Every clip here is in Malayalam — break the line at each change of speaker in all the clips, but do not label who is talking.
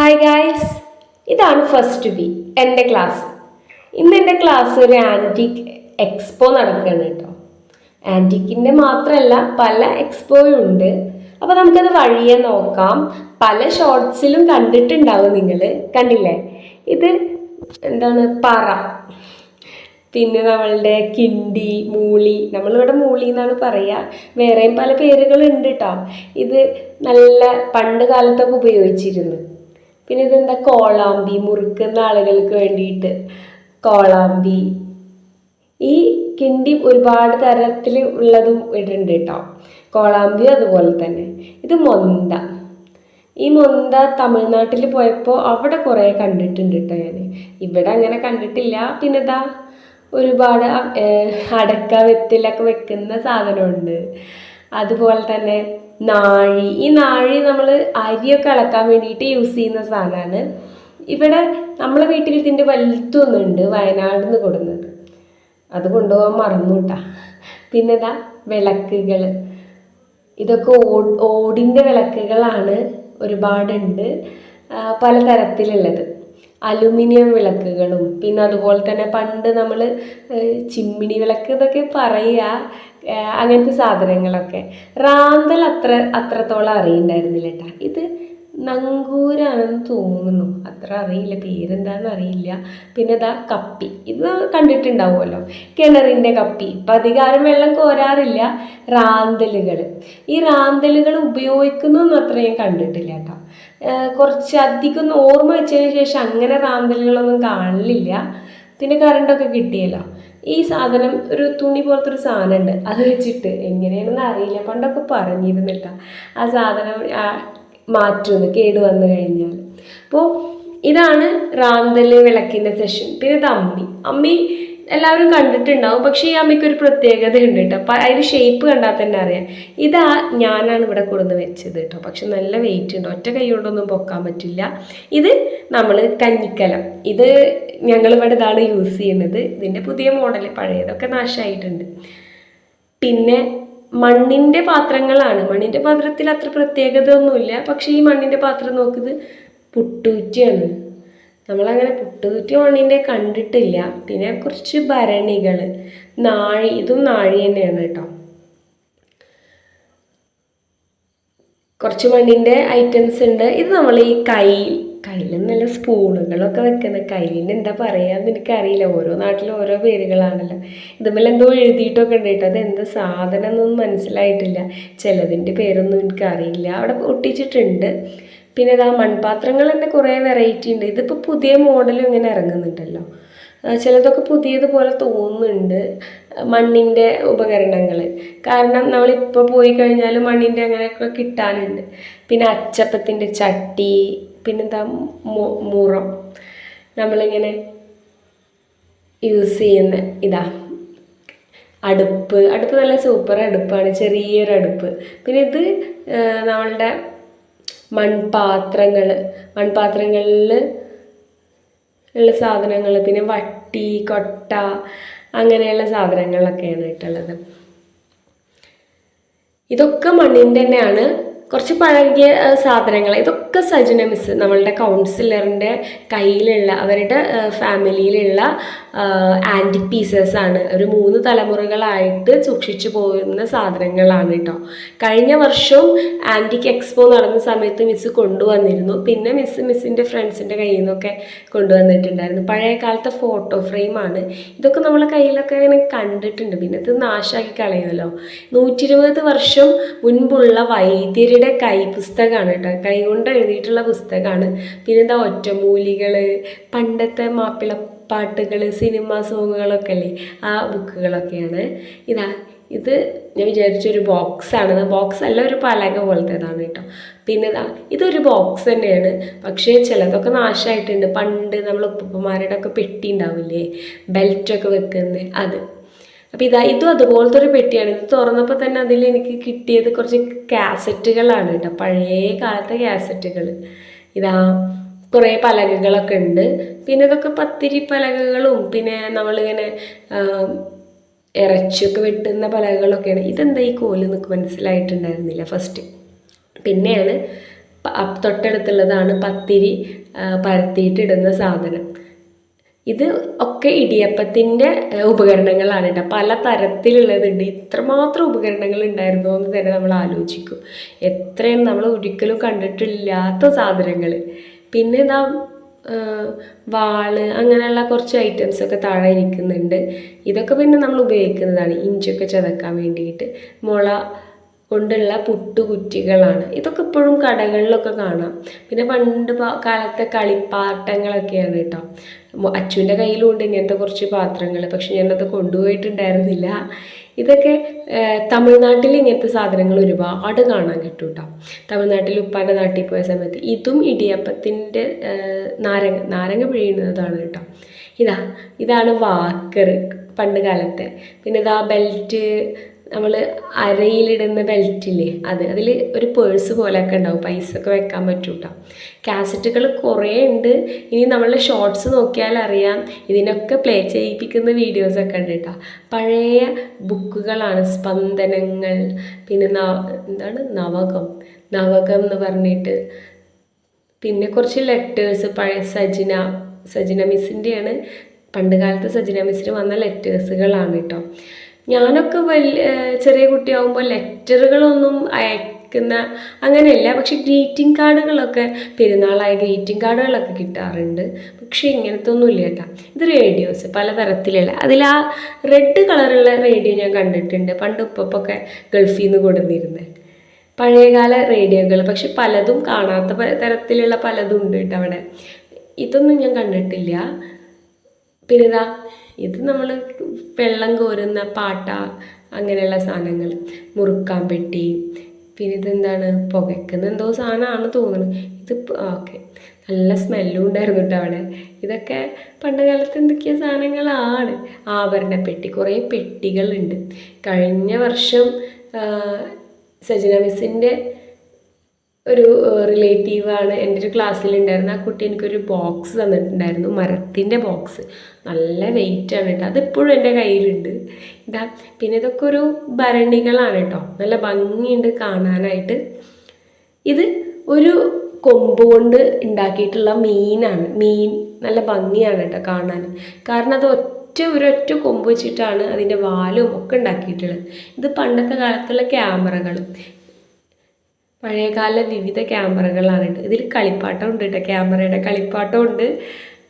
ഹായ് ഗായ്സ് ഇതാണ് ഫസ്റ്റ് ബി എന്റെ ക്ലാസ് ഇന്ന് എന്റെ ക്ലാസ് ഒരു ആന്റിക് എക്സ്പോ നടക്കുകയാണ് കേട്ടോ. ആന്റിക്കിന്റെ മാത്രമല്ല പല എക്സ്പോയും ഉണ്ട്. അപ്പോൾ നമുക്കത് വഴിയെ നോക്കാം. പല ഷോർട്സിലും കണ്ടിട്ടുണ്ടാവും നിങ്ങൾ കണ്ടില്ലേ? ഇത് എന്താണ്? പറ. പിന്നെ നമ്മളുടെ കിണ്ടി മൂളി. നമ്മളിവിടെ മൂളി എന്നാണ് പറയുക വേറെയും പല പേരുകളുണ്ട് കേട്ടോ ഇത് നല്ല പണ്ട് കാലത്തൊക്കെ ഉപയോഗിച്ചിരുന്നു. പിന്നെ ഇതെന്താ? കോളാമ്പി മുറുക്കുന്ന ആളുകൾക്ക് വേണ്ടിയിട്ട്. കോളാമ്പി. ഈ കിണ്ടി ഒരുപാട് തരത്തിൽ ഉള്ളതും ഇടുന്നുണ്ട് കേട്ടോ കോളാമ്പി അതുപോലെ തന്നെ. ഇത് മൊന്ത. ഈ മൊന്ത തമിഴ്നാട്ടിൽ പോയപ്പോൾ അവിടെ കുറേ കണ്ടിട്ടുണ്ട് കേട്ടോ ഞാൻ ഇവിടെ അങ്ങനെ കണ്ടിട്ടില്ല. പിന്നെ ഇതാ ഒരുപാട് അടക്ക വെത്തിലൊക്കെ വെക്കുന്ന സാധനമുണ്ട്. അതുപോലെ തന്നെ നാഴി. ഈ നാഴി നമ്മൾ അരിയൊക്കെ അളക്കാൻ വേണ്ടിയിട്ട് യൂസ് ചെയ്യുന്ന സാധനമാണ് ഇവിടെ നമ്മളെ വീട്ടിൽ ഇതിന്റെ വലുത്തൊന്നുണ്ട് വയനാട് നിന്ന് കൊടുക്കുന്നത് അത് കൊണ്ടുപോകാൻ മറന്നുകൂട്ടാ പിന്നെന്താ വിളക്കുകൾ ഇതൊക്കെ ഓ ഓടിന്റെ വിളക്കുകളാണ് ഒരുപാടുണ്ട്. പല പലതരത്തിലുള്ളത്. അലുമിനിയം വിളക്കുകളും. പിന്നെ അതുപോലെ തന്നെ പണ്ട് നമ്മൾ ചിമ്മിണി വിളക്ക് എന്നൊക്കെ പറയുക അങ്ങനത്തെ സാധനങ്ങളൊക്കെ. റാന്തൽ അത്ര അത്രത്തോളം അറിയണ്ടായിരുന്നില്ല കേട്ടോ ഇത് നങ്കൂരാണെന്ന് തോന്നുന്നു. അത്ര അറിയില്ല. പേരെന്താണെന്ന് അറിയില്ല. പിന്നെ ഇതാ കപ്പി. ഇത് കണ്ടിട്ടുണ്ടാവുമല്ലോ. കിണറിന്റെ കപ്പി. ഇപ്പം അധികാരം വെള്ളം കോരാറില്ല റാന്തലുകൾ ഈ റാന്തലുകൾ ഉപയോഗിക്കുന്നു അത്ര കണ്ടിട്ടില്ല കേട്ടോ കുറച്ച് അധികം ഒന്ന് ഓർമ്മ വെച്ചതിന് ശേഷം അങ്ങനെ റാന്തലുകളൊന്നും കാണലില്ല. പിന്നെ കറണ്ടൊക്കെ കിട്ടിയല്ലോ. ഈ സാധനം ഒരു തുണി പോലത്തെ ഒരു സാധനം ഉണ്ട് അത് വെച്ചിട്ട് എങ്ങനെയാണെന്ന് അറിയില്ല. പണ്ടൊക്കെ പറഞ്ഞിരുന്നിട്ടാ ആ സാധനം മാറ്റുന്നു കേട് വന്നു കഴിഞ്ഞാൽ. അപ്പോൾ ഇതാണ് റാന്തൽ വിളക്കിന്റെ സെഷൻ പിന്നെ ഇത് അമ്മി അമ്മി എല്ലാവരും കണ്ടിട്ടുണ്ടാവും. പക്ഷെ ഈ അമ്മയ്ക്ക് ഒരു പ്രത്യേകത ഉണ്ട് കേട്ടോ. അപ്പം അതിന്റെ ഷേപ്പ് കണ്ടാൽ തന്നെ അറിയാം. ഇതാ ഞാനാണ് ഇവിടെ കൊടുന്ന് വെച്ചത് കേട്ടോ. പക്ഷെ നല്ല വെയിറ്റ് ഉണ്ട്. ഒറ്റ കൈ കൊണ്ടൊന്നും പൊക്കാൻ പറ്റില്ല. ഇത് നമ്മൾ കഞ്ഞിക്കലം. ഇത് ഞങ്ങളിവിടെ ഇതാണ് യൂസ് ചെയ്യുന്നത്. ഇതിന്റെ പുതിയ മോഡൽ പഴയതൊക്കെ നാശമായിട്ടുണ്ട് പിന്നെ മണ്ണിന്റെ പാത്രങ്ങളാണ്. മണ്ണിന്റെ പാത്രത്തിൽ അത്ര പ്രത്യേകത ഒന്നുമില്ല പക്ഷേ ഈ മണ്ണിന്റെ പാത്രം നോക്കുന്നത് പുട്ടൂറ്റിയാണ് നമ്മളങ്ങനെ പുട്ടുകുറ്റി മണ്ണിന്റെ കണ്ടിട്ടില്ല. പിന്നെ കുറച്ച് ഭരണികൾ നാഴി ഇതും നാഴി തന്നെയാണ് കേട്ടോ. കുറച്ച് മണ്ണിന്റെ ഐറ്റംസ് ഉണ്ട്. ഇത് നമ്മൾ ഈ കൈ കയ്യിൽ നല്ല സ്പൂണുകളൊക്കെ വെക്കുന്ന കയ്യിലിന്റെ എന്താ പറയാന്ന് എനിക്കറിയില്ല. ഓരോ നാട്ടിലും ഓരോ പേരുകളാണല്ലോ. ഇതുപോലെ എന്തോ എഴുതിയിട്ടൊക്കെ ഉണ്ട് കേട്ടോ. അത് എന്താ സാധനം എന്നൊന്നും മനസ്സിലായിട്ടില്ല. ചിലതിന്റെ പേരൊന്നും എനിക്കറിയില്ല. അവിടെ ഒട്ടിച്ചിട്ടുണ്ട് പിന്നെ ഇതാ മൺപാത്രങ്ങൾ തന്നെ കുറേ വെറൈറ്റി ഉണ്ട്. ഇതിപ്പോൾ പുതിയ മോഡലും ഇങ്ങനെ ഇറങ്ങുന്നുണ്ടല്ലോ. ചിലതൊക്കെ പുതിയതുപോലെ തോന്നുന്നുണ്ട് മണ്ണിന്റെ ഉപകരണങ്ങൾ കാരണം നമ്മളിപ്പോൾ പോയി കഴിഞ്ഞാൽ മണ്ണിന്റെ അങ്ങനെയൊക്കെ കിട്ടാനുണ്ട്. പിന്നെ അച്ചപ്പത്തിന്റെ ചട്ടി പിന്നെന്താ മുറം. നമ്മളിങ്ങനെ യൂസ് ചെയ്യുന്ന ഇതാ. അടുപ്പ് അടുപ്പ് നല്ല സൂപ്പർ അടുപ്പാണ് ചെറിയൊരു അടുപ്പ്. പിന്നെ ഇത് നമ്മളുടെ മൺപാത്രങ്ങൾ. മൺപാത്രങ്ങളിൽ ഉള്ള സാധനങ്ങൾ പിന്നെ വട്ടി കൊട്ട അങ്ങനെയുള്ള സാധനങ്ങളൊക്കെയാണ് ഇട്ടുള്ളത് ഇതൊക്കെ മണ്ണിന്റെ തന്നെയാണ് കുറച്ച് പഴകിയ സാധനങ്ങൾ. ഇതൊക്കെ സജന മിസ് നമ്മളുടെ കൗൺസിലറിന്റെ കയ്യിലുള്ള അവരുടെ ഫാമിലിയിലുള്ള ആന്റിക് പീസസ് ആണ്. ഒരു മൂന്ന് തലമുറകളായിട്ട് സൂക്ഷിച്ചു പോകുന്ന സാധനങ്ങളാണ് കേട്ടോ കഴിഞ്ഞ വർഷം ആന്റിക് എക്സ്പോ നടന്ന സമയത്ത് മിസ് കൊണ്ടുവന്നിരുന്നു. പിന്നെ മിസ് മിസ്സിന്റെ ഫ്രണ്ട്സിന്റെ കയ്യിൽ നിന്നൊക്കെ കൊണ്ടുവന്നിട്ടുണ്ടായിരുന്നു. പഴയ കാലത്തെ ഫോട്ടോ ഫ്രെയിമാണ് ഇതൊക്കെ നമ്മളെ കയ്യിലൊക്കെ ഇങ്ങനെ കണ്ടിട്ടുണ്ട്. പിന്നെ ഇത് നാശാക്കി കളയുമല്ലോ. നൂറ്റി വർഷം മുൻപുള്ള വൈദ്യരുടെ കൈ പുസ്തകമാണ് കേട്ടോ. കൈ കൊണ്ട് എഴുതിയിട്ടുള്ള പുസ്തകമാണ്. പിന്നെ എന്താ ഒറ്റമൂലികൾ പണ്ടത്തെ മാപ്പിള പാട്ടുകൾ സിനിമ സോങ്ങുകളൊക്കെ അല്ലേ? ആ ബുക്കുകളൊക്കെയാണ്. ഇതാ ഇത് ഞാൻ വിചാരിച്ചൊരു ബോക്സാണ്. ബോക്സ് അല്ല ഒരു പലക പോലത്തേതാണ് കേട്ടോ. പിന്നെ ഇതാ ഇതൊരു ബോക്സ് തന്നെയാണ്. പക്ഷേ ചിലതൊക്കെ നാശമായിട്ടുണ്ട് പണ്ട് നമ്മൾ ഉപ്പുപ്പന്മാരുടെ ഒക്കെ പെട്ടി ഉണ്ടാവില്ലേ? ബെൽറ്റൊക്കെ വെക്കുന്നത് അത്. അപ്പോൾ ഇതാ ഇതും അതുപോലത്തെ ഒരു പെട്ടിയാണ്. ഇത് തുറന്നപ്പോൾ തന്നെ അതിൽ എനിക്ക് കിട്ടിയത് കുറച്ച് കാസറ്റുകളാണ് കേട്ടോ. പഴയ കാലത്തെ കാസറ്റുകൾ ഇതാ കുറേ പലകകളൊക്കെ ഉണ്ട്. പിന്നെ ഇതൊക്കെ പത്തിരി പലകകളും പിന്നെ നമ്മളിങ്ങനെ ഇറച്ചിയൊക്കെ വെട്ടുന്ന പലകകളൊക്കെയാണ്. ഇതെന്താ ഈ കോൽ നിൽക്ക് മനസ്സിലായിട്ടുണ്ടായിരുന്നില്ല ഫസ്റ്റ് പിന്നെയാണ് തൊട്ടടുത്തുള്ളതാണ് പത്തിരി പരത്തിയിട്ടിടുന്ന സാധനം. ഇത് ഒക്കെ ഇടിയപ്പത്തിന്റെ ഉപകരണങ്ങളാണ് കേട്ടോ. പല തരത്തിലുള്ളതുണ്ട്. ഇത്രമാത്രം ഉപകരണങ്ങൾ ഉണ്ടായിരുന്നു എന്ന് തന്നെ നമ്മൾ ആലോചിക്കും. എത്രയും നമ്മൾ ഒരിക്കലും കണ്ടിട്ടില്ലാത്ത സാധനങ്ങൾ. പിന്നെ ഇതാ വാൾ അങ്ങനെയുള്ള കുറച്ച് ഐറ്റംസ് ഒക്കെ താഴെ ഇരിക്കുന്നുണ്ട്. ഇതൊക്കെ പിന്നെ നമ്മൾ ഉപയോഗിക്കുന്നതാണ്. ഇഞ്ചിയൊക്കെ ചതക്കാൻ വേണ്ടിയിട്ട്. മുള കൊണ്ടുള്ള പുട്ടുകുറ്റികളാണ്. ഇതൊക്കെ ഇപ്പോഴും കടകളിലൊക്കെ കാണാം. പിന്നെ പണ്ട് കാലത്തെ കളിപ്പാട്ടങ്ങളൊക്കെയാണ് കേട്ടോ. അച്ഛന്റെ കയ്യിലുണ്ട് ഇങ്ങനത്തെ കുറച്ച് പാത്രങ്ങൾ പക്ഷെ ഞാനത് കൊണ്ടുപോയിട്ടുണ്ടായിരുന്നില്ല. ഇതൊക്കെ തമിഴ്നാട്ടിൽ ഇങ്ങനത്തെ സാധനങ്ങൾ ഒരുപാട് കാണാൻ കിട്ടും കേട്ടോ തമിഴ്നാട്ടിൽ ഉപ്പാന്റെ നാട്ടിൽ പോയ സമയത്ത് ഇതും ഇടിയപ്പത്തിന്റെ നാരങ്ങ നാരങ്ങ പിഴിയുന്നതാണ് കേട്ടോ. ഇതാ ഇതാണ് വാക്കർ പണ്ട് കാലത്തെ. പിന്നെ ഇതാ ബെൽറ്റ് നമ്മൾ അരയിലിടുന്ന ബെൽറ്റില്ലേ അത് അതിൽ ഒരു പേഴ്സ് പോലെയൊക്കെ ഉണ്ടാവും പൈസ ഒക്കെ വെക്കാൻ പറ്റും കേട്ടോ കാസറ്റുകൾ കുറേ ഉണ്ട്. ഇനി നമ്മളുടെ ഷോർട്സ് നോക്കിയാൽ അറിയാം ഇതിനൊക്കെ പ്ലേ ചെയ്യിപ്പിക്കുന്ന വീഡിയോസൊക്കെ ഉണ്ട് കേട്ടോ. പഴയ ബുക്കുകളാണ് സ്പന്ദനങ്ങൾ പിന്നെ എന്താണ് നവകം. നവകം എന്ന് പറഞ്ഞിട്ട്. പിന്നെ കുറച്ച് ലെറ്റേഴ്സ് പഴയ സജിന സജിന മിസ്സിന്റെയാണ് പണ്ട് കാലത്ത് സജിന മിസ്സിന് വന്ന ലെറ്റേഴ്സുകളാണ് കേട്ടോ. ഞാനൊക്കെ വലിയ ചെറിയ കുട്ടിയാവുമ്പോൾ ലെറ്ററുകളൊന്നും അയക്കുന്ന അങ്ങനെയല്ല. പക്ഷെ ഗ്രീറ്റിംഗ് കാർഡുകളൊക്കെ പെരുന്നാളായ ഗ്രീറ്റിംഗ് കാർഡുകളൊക്കെ കിട്ടാറുണ്ട്. പക്ഷേ ഇങ്ങനത്തെ ഒന്നുമില്ല കേട്ടോ. ഇത് റേഡിയോസ് പലതരത്തിലുള്ള. അതിൽ ആ റെഡ് കളറുള്ള റേഡിയോ ഞാൻ കണ്ടിട്ടുണ്ട്. പണ്ട് ഉപ്പൊക്കെ ഗൾഫിൽ നിന്ന് കൊടുന്നിരുന്നത് പഴയകാല റേഡിയോകൾ പക്ഷെ പലതും കാണാത്ത തരത്തിലുള്ള പലതും ഉണ്ട് കേട്ടോ അവിടെ. ഇതൊന്നും ഞാൻ കണ്ടിട്ടില്ല. പിന്നെ ഇതാ നമ്മൾ വെള്ളം കോരുന്ന പാട്ട അങ്ങനെയുള്ള സാധനങ്ങൾ. മുറുക്കാൻ പെട്ടി. പിന്നെ ഇതെന്താണ്? പുകയ്ക്കുന്ന എന്തോ സാധനമാണ് തോന്നുന്നത് ഇത് ഓക്കെ. നല്ല സ്മെല്ലും ഉണ്ടായിരുന്നു കേട്ടോ അവിടെ. ഇതൊക്കെ പണ്ട് കാലത്ത് എന്തൊക്കെയോ സാധനങ്ങളാണ്. ആഭരണ പെട്ടി. കുറേ പെട്ടികളുണ്ട്. കഴിഞ്ഞ വർഷം സജന മിസ്സിന്റെ ഒരു റിലേറ്റീവാണ് എന്റെ ഒരു ക്ലാസ്സിലുണ്ടായിരുന്ന ആ കുട്ടി എനിക്കൊരു ബോക്സ് തന്നിട്ടുണ്ടായിരുന്നു. മരത്തിന്റെ ബോക്സ് നല്ല വെയിറ്റ് ആണ് കേട്ടോ. അതിപ്പോഴും എന്റെ കയ്യിലുണ്ട്. ഇതാ പിന്നെ ഇതൊക്കെ ഒരു ഭരണികളാണ് കേട്ടോ. നല്ല ഭംഗിയുണ്ട് കാണാനായിട്ട്. ഇത് ഒരു കൊമ്പ് കൊണ്ട് ഉണ്ടാക്കിയിട്ടുള്ള മീനാണ്. മീൻ നല്ല ഭംഗിയാണ് കേട്ടോ കാണാൻ. കാരണം അത് ഒറ്റ ഒരൊറ്റ കൊമ്പ് വെച്ചിട്ടാണ് അതിന്റെ വാലും ഒക്കെ ഉണ്ടാക്കിയിട്ടുള്ളത് ഇത് പണ്ടത്തെ കാലത്തുള്ള ക്യാമറകൾ പഴയകാല വിവിധ ക്യാമറകളാണ് ഇതിൽ കളിപ്പാട്ടം ഉണ്ട് കേട്ടോ ക്യാമറയുടെ കളിപ്പാട്ടം ഉണ്ട്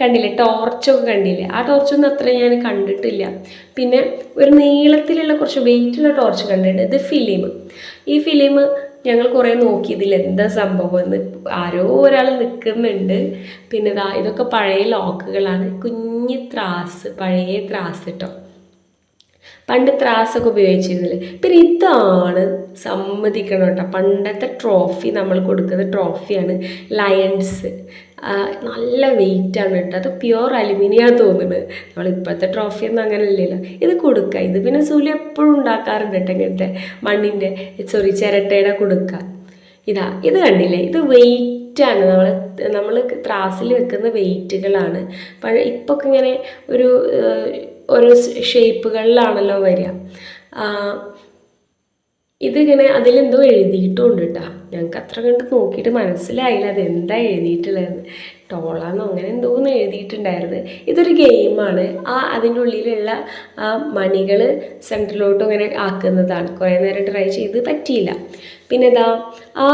കണ്ടില്ലേ? ടോർച്ചൊക്കെ കണ്ടില്ലേ? ആ ടോർച്ചൊന്നും അത്ര ഞാൻ കണ്ടിട്ടില്ല. പിന്നെ ഒരു നീളത്തിലുള്ള കുറച്ച് വെയിറ്റുള്ള ടോർച്ച് കണ്ടിട്ടുണ്ട്. ഇത് ഫിലിം. ഈ ഫിലിം ഞങ്ങൾ കുറേ നോക്കി ഇതിൽ എന്താ സംഭവം എന്ന് ആരോ ഒരാൾ നിൽക്കുന്നുണ്ട് പിന്നെ ഇതാ ഇതൊക്കെ പഴയ ലോക്കുകളാണ്. കുഞ്ഞ് ത്രാസ് പഴയ ത്രാസ് കേട്ടോ പണ്ട് ത്രാസൊക്കെ ഉപയോഗിച്ചിരുന്നില്ലേ? പിന്നെ ഇതാണ് സമ്മതിക്കണം കേട്ടോ. പണ്ടത്തെ ട്രോഫി നമ്മൾ കൊടുക്കുന്ന ട്രോഫിയാണ് ലയൺസ്. നല്ല വെയിറ്റ് ആണ് കേട്ടോ. അത് പ്യുവർ അലുമിനിയാണ് തോന്നുന്നത്. നമ്മൾ ഇപ്പോഴത്തെ ട്രോഫി ഒന്നും അങ്ങനെ ഇല്ലല്ലോ ഇത് കൊടുക്കുക. ഇത് പിന്നെ സൂര്യ എപ്പോഴും ഉണ്ടാക്കാറുണ്ട് കേട്ടോ ഇങ്ങനത്തെ മണ്ണിന്റെ സോറി ചിരട്ടയുടെ കൊടുക്കുക. ഇതാ ഇത് കണ്ടില്ലേ? ഇത് വെയിറ്റാണ് നമ്മൾ നമ്മൾ ത്രാസിൽ വെക്കുന്ന വെയിറ്റുകളാണ്. പഴയ ഇപ്പോൾ ഒക്കെ ഇങ്ങനെ ഒരു ഓരോ ഷേപ്പുകളിലാണല്ലോ വരിക. ഇതിങ്ങനെ അതിലെന്തോ എഴുതിയിട്ടുണ്ട് കേട്ടോ ഞങ്ങൾക്ക് അത്ര കണ്ട് നോക്കിയിട്ട് മനസ്സിലായില്ല അത് എന്താ എഴുതിയിട്ടുള്ളതെന്ന് ടോളാന്നോ അങ്ങനെ എന്തോന്ന് എഴുതിയിട്ടുണ്ടായിരുന്നു. ഇതൊരു ഗെയിമാണ്. ആ അതിന്റെ ഉള്ളിലുള്ള ആ മണികൾ സെന്ററിലോട്ട് ഇങ്ങനെ ആക്കുന്നതാണ്. കുറേ നേരം ട്രൈ ചെയ്ത് പറ്റിയില്ല. പിന്നെ ഇതാ ആ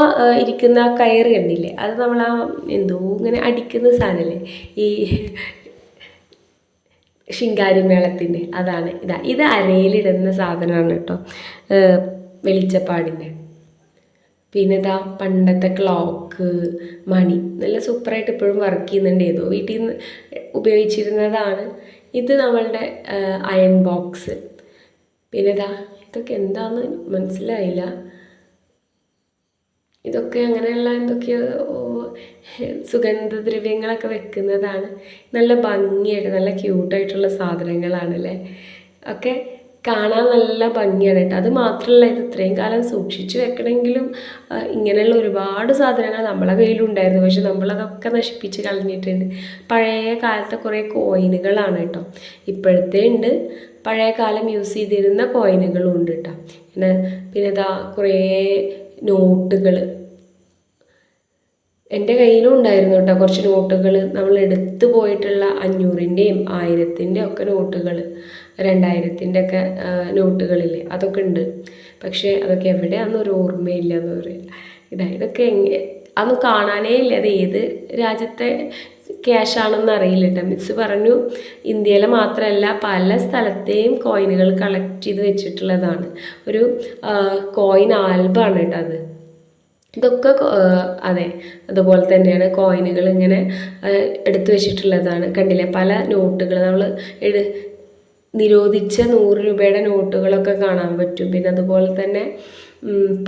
ഇരിക്കുന്ന കയറ് കണ്ടില്ലേ? അത് നമ്മൾ ആ എന്തോ ഇങ്ങനെ അടിക്കുന്ന സാധനമല്ലേ ഈ ശിങ്കാരിമേളത്തിന്റെ അതാണ്. ഇതാ ഇത് അരയിലിടുന്ന സാധനമാണ് കേട്ടോ. വെളിച്ചപ്പാടിന്റെ. പിന്നെ ഇതാ പണ്ടത്തെ ക്ലോക്ക് മണി നല്ല സൂപ്പറായിട്ട് ഇപ്പോഴും വർക്ക് ചെയ്യുന്നുണ്ട്. ഏതോ വീട്ടിൽ നിന്ന് ഉപയോഗിച്ചിരുന്നതാണ്. ഇത് നമ്മളുടെ അയൺ ബോക്സ് പിന്നെ ഇതാ ഇതൊക്കെ എന്താണെന്ന് മനസ്സിലായില്ല. ഇതൊക്കെ അങ്ങനെയുള്ള എന്തൊക്കെയോ സുഗന്ധദ്രവ്യങ്ങളൊക്കെ വെക്കുന്നതാണ്. നല്ല ഭംഗിയായിട്ട് നല്ല ക്യൂട്ടായിട്ടുള്ള സാധനങ്ങളാണല്ലേ. ഒക്കെ കാണാൻ നല്ല ഭംഗിയാണ് കേട്ടോ. അത് മാത്രമല്ല ഇത് ഇത്രയും കാലം സൂക്ഷിച്ചു വെക്കണമെങ്കിലും ഇങ്ങനെയുള്ള ഒരുപാട് സാധനങ്ങൾ നമ്മളെ കയ്യിലുണ്ടായിരുന്നു. പക്ഷെ നമ്മളതൊക്കെ നശിപ്പിച്ച് കളഞ്ഞിട്ടുണ്ട്. പഴയ കാലത്തെ കുറേ കോയിനുകളാണ് കേട്ടോ. ഇപ്പോഴത്തെ ഉണ്ട്. പഴയ കാലം യൂസ് ചെയ്തിരുന്ന കോയിനുകളും ഉണ്ട് കേട്ടോ. പിന്നെ പിന്നെ ഇതാ കുറേ നോട്ടുകൾ എന്റെ കയ്യിലും ഉണ്ടായിരുന്നു കേട്ടോ കുറച്ച് നോട്ടുകൾ നമ്മൾ എടുത്തു പോയിട്ടുള്ള അഞ്ഞൂറിന്റെയും ആയിരത്തിന്റെയും ഒക്കെ നോട്ടുകൾ രണ്ടായിരത്തിന്റെ ഒക്കെ നോട്ടുകളില്ലേ അതൊക്കെ ഉണ്ട്. പക്ഷേ അതൊക്കെ എവിടെയാണെന്നൊരു ഓർമ്മയില്ല എന്ന് പറയില്ല ഇതാ ഇതൊക്കെ അതൊന്നും കാണാനേ ഇല്ല. അത് ഏത് രാജ്യത്തെ ക്യാഷ് ആണെന്ന് അറിയില്ല കേട്ടോ മിസ് പറഞ്ഞു ഇന്ത്യയിലെ മാത്രമല്ല പല സ്ഥലത്തെയും കോയിനുകൾ കളക്ട് ചെയ്ത് വെച്ചിട്ടുള്ളതാണ്. ഒരു കോയിൻ ആൽബമാണ് കേട്ടോ അത്. ഇതൊക്കെ അതെ അതുപോലെ തന്നെയാണ് കോയിനുകൾ ഇങ്ങനെ എടുത്തു വെച്ചിട്ടുള്ളതാണ്. കണ്ടില്ലേ? പല നോട്ടുകൾ നമ്മൾ നിരോധിച്ച നൂറ് രൂപയുടെ നോട്ടുകളൊക്കെ കാണാൻ പറ്റും. പിന്നെ അതുപോലെ തന്നെ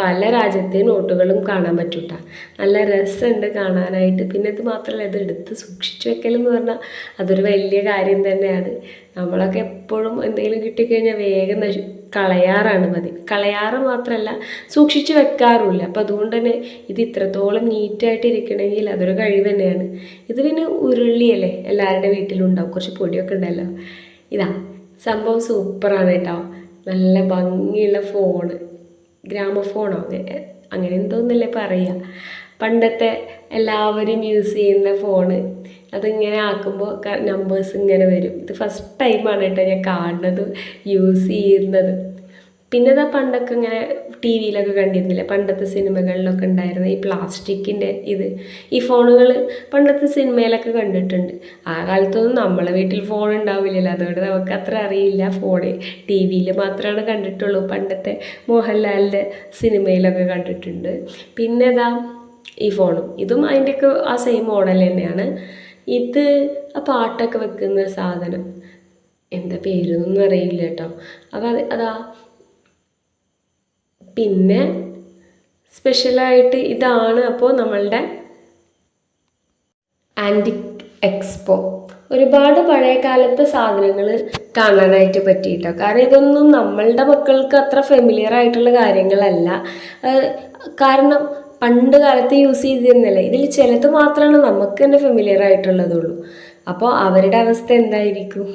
പല രാജ്യത്തെ നോട്ടുകളും കാണാൻ പറ്റൂട്ട. നല്ല രസമുണ്ട് കാണാനായിട്ട്. പിന്നെ ഇത് മാത്രമല്ല ഇത് എടുത്ത് സൂക്ഷിച്ചു വെക്കലെന്ന് പറഞ്ഞാൽ അതൊരു വലിയ കാര്യം തന്നെയാണ്. നമ്മളൊക്കെ എപ്പോഴും എന്തെങ്കിലും കിട്ടിക്കഴിഞ്ഞാൽ വേഗം നശി കളയാറാണ് മതി. കളയാറ് മാത്രമല്ല സൂക്ഷിച്ച് വെക്കാറുമില്ല. അപ്പം അതുകൊണ്ട് തന്നെ ഇത് ഇത്രത്തോളം നീറ്റായിട്ട് ഇരിക്കണമെങ്കിൽ അതൊരു കഴിവ് തന്നെയാണ്. ഇത് പിന്നെ ഉരുളിയല്ലേ എല്ലാവരുടെ വീട്ടിലും ഉണ്ടാവും കുറച്ച് പൊടിയൊക്കെ ഉണ്ടല്ലോ. ഇതാ സംഭവം സൂപ്പറാണ് കേട്ടോ. നല്ല ഭംഗിയുള്ള ഫോണ്. ഗ്രാമഫോണോ? അങ്ങനെ എന്തോന്നല്ലേ പറയുക പണ്ടത്തെ എല്ലാവരും യൂസ് ചെയ്യുന്ന ഫോണ് അതിങ്ങനെ ആക്കുമ്പോൾ നമ്പേഴ്സ് ഇങ്ങനെ വരും. ഇത് ഫസ്റ്റ് ടൈമാണ് കേട്ടോ ഞാൻ കാണുന്നത് യൂസ് ചെയ്യുന്നത്. പിന്നെ ഇതാ പണ്ടൊക്കെ ഇങ്ങനെ ടി വിയിലൊക്കെ കണ്ടിരുന്നില്ലേ? പണ്ടത്തെ സിനിമകളിലൊക്കെ ഉണ്ടായിരുന്ന ഈ പ്ലാസ്റ്റിക്കിന്റെ ഇത്. ഈ ഫോണുകൾ പണ്ടത്തെ സിനിമയിലൊക്കെ കണ്ടിട്ടുണ്ട്. ആ കാലത്തൊന്നും നമ്മളെ വീട്ടിൽ ഫോൺ ഉണ്ടാവില്ലല്ലോ. അതുകൊണ്ട് നമുക്ക് അത്ര അറിയില്ല. ഫോണ് ടി വിയിൽ മാത്രമാണ് കണ്ടിട്ടുള്ളൂ. പണ്ടത്തെ മോഹൻലാലിന്റെ സിനിമയിലൊക്കെ കണ്ടിട്ടുണ്ട്. പിന്നെ ഇതാ ഈ ഫോണും. ഇതും അതിന്റെയൊക്കെ ആ സെയിം മോഡൽ തന്നെയാണ്. ഇത് ആ പാട്ടൊക്കെ വെക്കുന്ന സാധനം. എന്താ പേരൊന്നും അറിയില്ല കേട്ടോ. അപ്പോൾ അത് അതാ പിന്നെ സ്പെഷ്യലായിട്ട് ഇതാണ് അപ്പോൾ നമ്മളുടെ ആന്റിക് എക്സ്പോ ഒരുപാട് പഴയ കാലത്തെ സാധനങ്ങൾ കാണാനായിട്ട് പറ്റിയിട്ടോ? കാരണം ഇതൊന്നും നമ്മളുടെ മക്കൾക്ക് അത്ര ഫെമിലിയർ ആയിട്ടുള്ള കാര്യങ്ങളല്ല. കാരണം പണ്ട് കാലത്ത് യൂസ് ചെയ്തിരുന്നില്ല? ഇതിൽ ചിലത് മാത്രമാണ് നമുക്ക് തന്നെ ഫെമിലിയർ ആയിട്ടുള്ളതുള്ളൂ. അപ്പോൾ അവരുടെ അവസ്ഥ എന്തായിരിക്കും?